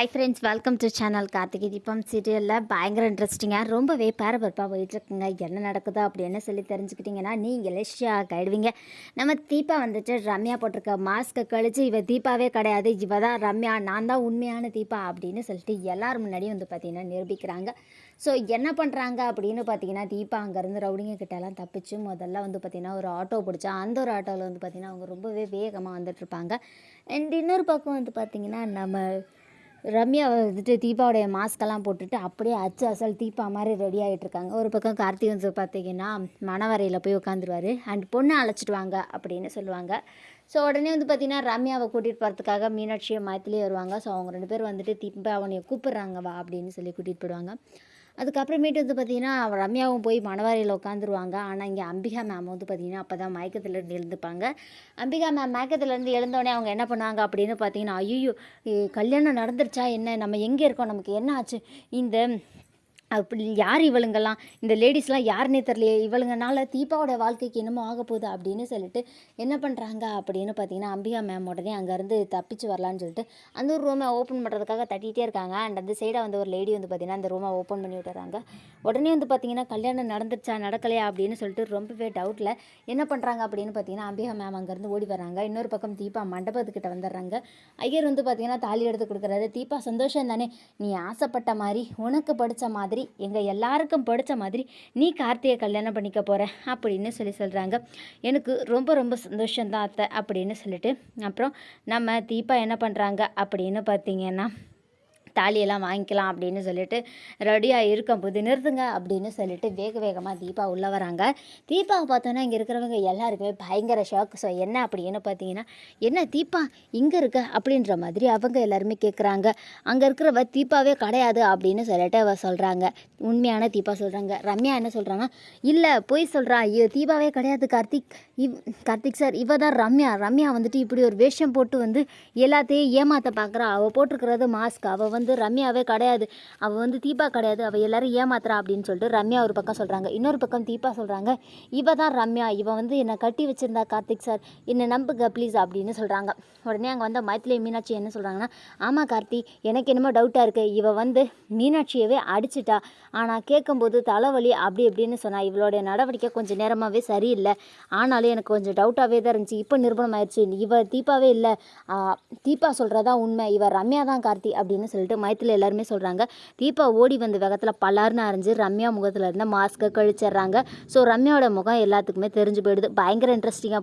Hi friends welcome to channel Karthigai Deepam சீரியலில் பயங்கர இன்ட்ரெஸ்டிங்காக ரொம்பவே பரபரப்பாக போயிட்டுருக்குங்க. என்ன நடக்குதா அப்படின்னு சொல்லி தெரிஞ்சுக்கிட்டிங்கன்னா நீங்களே ஷாக் ஆகிடுவீங்க நம்ம தீபா வந்துட்டு ரம்யா போட்டிருக்க மாஸ்க்கை கழிச்சு இவ தீபாவே கிடையாது. இவ தான் ரம்யா நான் தான் உண்மையான தீபா அப்படின்னு சொல்லிட்டு எல்லோரும் முன்னாடியும் வந்து பார்த்திங்கன்னா நிரூபிக்கிறாங்க. ஸோ என்ன பண்ணுறாங்க அப்படின்னு பார்த்தீங்கன்னா தீபா அங்கேருந்து ரவுடிங்க கிட்டலாம் தப்பிச்சு முதல்ல வந்து பார்த்திங்கன்னா ஒரு ஆட்டோ பிடிச்சா அந்த ஒரு ஆட்டோவில் வந்து பார்த்திங்கன்னா அவங்க ரொம்பவே வேகமாக வந்துட்டுருப்பாங்க. அண்ட் இன்னொரு பக்கம் வந்து பார்த்திங்கன்னா நம்ம ரம்யா வந்துட்டு தீபாவுடைய மாஸ்கெல்லாம் போட்டுட்டு அப்படியே அச்சு அசல் தீபா மாதிரி ரெடி ஆகிட்டுருக்காங்க ஒரு பக்கம் கார்த்திக் வந்து பார்த்தீங்கன்னா மணவரையில் போய் உட்காந்துருவாரு அண்ட் பொண்ணை அழைச்சிட்டு வாங்க அப்படின்னு சொல்லுவாங்க. ஸோ உடனே வந்து பார்த்தீங்கன்னா ரம்யாவை கூட்டிகிட்டு போகிறதுக்காக மீனாட்சியை மைத்திலே வருவாங்க. ஸோ அவங்க ரெண்டு பேர் வந்துட்டு தீபா அவனைய கூப்பிட்றாங்க வா அப்படின்னு சொல்லி கூட்டிகிட்டு போயிடுவாங்க. அதுக்கப்புறமேட்டு வந்து பார்த்தீங்கன்னா ரம்யாவும் போய் மணவாரியில் உட்காந்துருவாங்க ஆனால் இங்கே அம்பிகா மேம் வந்து பார்த்திங்கன்னா அப்போ தான் மயக்கத்துலேருந்து எழுந்துப்பாங்க. அம்பிகா மேம் மயக்கத்துலேருந்து எழுந்தோடனே அவங்க என்ன பண்ணுவாங்க அப்படின்னு பார்த்தீங்கன்னா ஐயோ கல்யாணம் நடந்துருச்சா என்ன? நம்ம எங்கே இருக்கோம்? நமக்கு என்ன ஆச்சு? இந்த அப்படி யார் இவளுங்கெல்லாம்? இந்த லேடிஸ்லாம் யாருன்னே தெரியலையே. இவளுங்கனால தீபாவோட வாழ்க்கைக்கு என்னமோ ஆக போகுது அப்படின்னு சொல்லிட்டு என்ன பண்ணுறாங்க அப்படின்னு பார்த்தீங்கன்னா அம்பிகா மேம் உடனே அங்கேருந்து தப்பிச்சு வரலான்னு சொல்லிட்டு அந்த ஒரு ரூமை ஓப்பன் பண்ணுறதுக்காக தட்டிகிட்டே இருக்காங்க. அண்ட் அந்த சைடாக வந்து ஒரு லேடி வந்து பார்த்தீங்கன்னா அந்த ரூமை ஓப்பன் பண்ணி விட்டுறாங்க. உடனே வந்து பார்த்தீங்கன்னா கல்யாணம் நடந்துருச்சா நடக்கலையா அப்படின்னு சொல்லிட்டு ரொம்பவே டவுட்டில் என்ன பண்ணுறாங்க அப்படின்னு பார்த்தீங்கன்னா அம்பிகா மேம் அங்கேருந்து ஓடி வராங்க இன்னொரு பக்கம் தீபா மண்டபத்துக்கிட்ட வந்துடுறாங்க. ஐயர் வந்து பார்த்தீங்கன்னா தாலி எடுத்து கொடுக்குறாரு. தீபா சந்தோஷம் தானே? நீ ஆசைப்பட்ட மாதிரி உனக்கு படித்த மாதிரி எங்கள் எல்லாருக்கும் பிடிச்ச மாதிரி நீ கார்த்திகை கல்யாணம் பண்ணிக்க போகிற அப்படின்னு சொல்லி சொல்கிறாங்க எனக்கு ரொம்ப ரொம்ப சந்தோஷம்தான் அத்தை அப்படின்னு சொல்லிட்டு. அப்புறம் நம்ம தீபா என்ன பண்ணுறாங்க அப்படின்னு பார்த்தீங்கன்னா தாலியெல்லாம் வாங்கிக்கலாம் அப்படின்னு சொல்லிட்டு ரெடியாக இருக்கும்போது நிறுத்துங்க அப்படின்னு சொல்லிட்டு வேக வேகமாக தீபா உள்ளே வராங்க. தீபாவை பார்த்தோன்னா இங்கே இருக்கிறவங்க எல்லாருக்குமே பயங்கர ஷாக் ஸோ என்ன அப்படின்னு பார்த்தீங்கன்னா என்ன தீபா இங்கே இருக்க அப்படின்ற மாதிரி அவங்க எல்லாருமே கேட்குறாங்க அங்கே இருக்கிறவ தீபாவே கிடையாது அப்படின்னு சொல்லிட்டு அவ சொல்கிறாங்க உண்மையான தீபா சொல்கிறாங்க ரம்யா என்ன சொல்கிறாங்கன்னா இல்லை போய் சொல்கிறா ஐயோ தீபாவே கிடையாது கார்த்திக். இவ் கார்த்திக் சார் இவ தான் ரம்யா. ரம்யா வந்துட்டு இப்படி ஒரு வேஷம் போட்டு வந்து எல்லாத்தையும் ஏமாற்ற பார்க்குறா அவள் போட்டிருக்கிறது மாஸ்க் அவள் வந்து வந்து ரம்யாவே கிடையாது. அவள் வந்து தீபா கிடையாது. அவள் எல்லாரும் ஏமாத்துறா அப்படின்னு சொல்லிட்டு ரம்யா ஒரு பக்கம் சொல்கிறாங்க இன்னொரு பக்கம் தீபா சொல்கிறாங்க இவ தான் ரம்யா. இவன் வந்து என்னை கட்டி வச்சிருந்தா கார்த்திக் சார் என்னை நம்புங்க ப்ளீஸ் அப்படின்னு சொல்கிறாங்க உடனே அங்கே வந்து மைத்திலி மீனாட்சி என்ன சொல்கிறாங்கன்னா ஆமாம் கார்த்தி எனக்கு என்னமோ டவுட்டாக இருக்குது இவ வந்து மீனாட்சியவே அடிச்சிட்டா. ஆனால் கேட்கும்போது தலைவலி அப்படி இப்படின்னு சொன்னா இவளுடைய நடவடிக்கை கொஞ்சம் நேரமாகவே சரியில்லை. ஆனாலும் எனக்கு கொஞ்சம் டவுட்டாகவே தான் இருந்துச்சு. இப்போ நிரூபணம் ஆயிடுச்சு இவ தீபாவே இல்லை. தீபா சொல்கிறதா உண்மை. இவ ரம்யா தான் கார்த்தி அப்படின்னு சொல்லிட்டு மயத்தில் எல்லாருமே சொல்கிறாங்க தீபா ஓடி வந்த வேகத்தில் பலார்னு அரைஞ்சு ரம்யா முகத்தில் இருந்த மாஸ்க்கை கழிச்சிடுறாங்க. ஸோ ரம்யாவோட முகம் எல்லாத்துக்குமே தெரிஞ்சு போயிடுது. பயங்கர இன்ட்ரெஸ்டிங்காக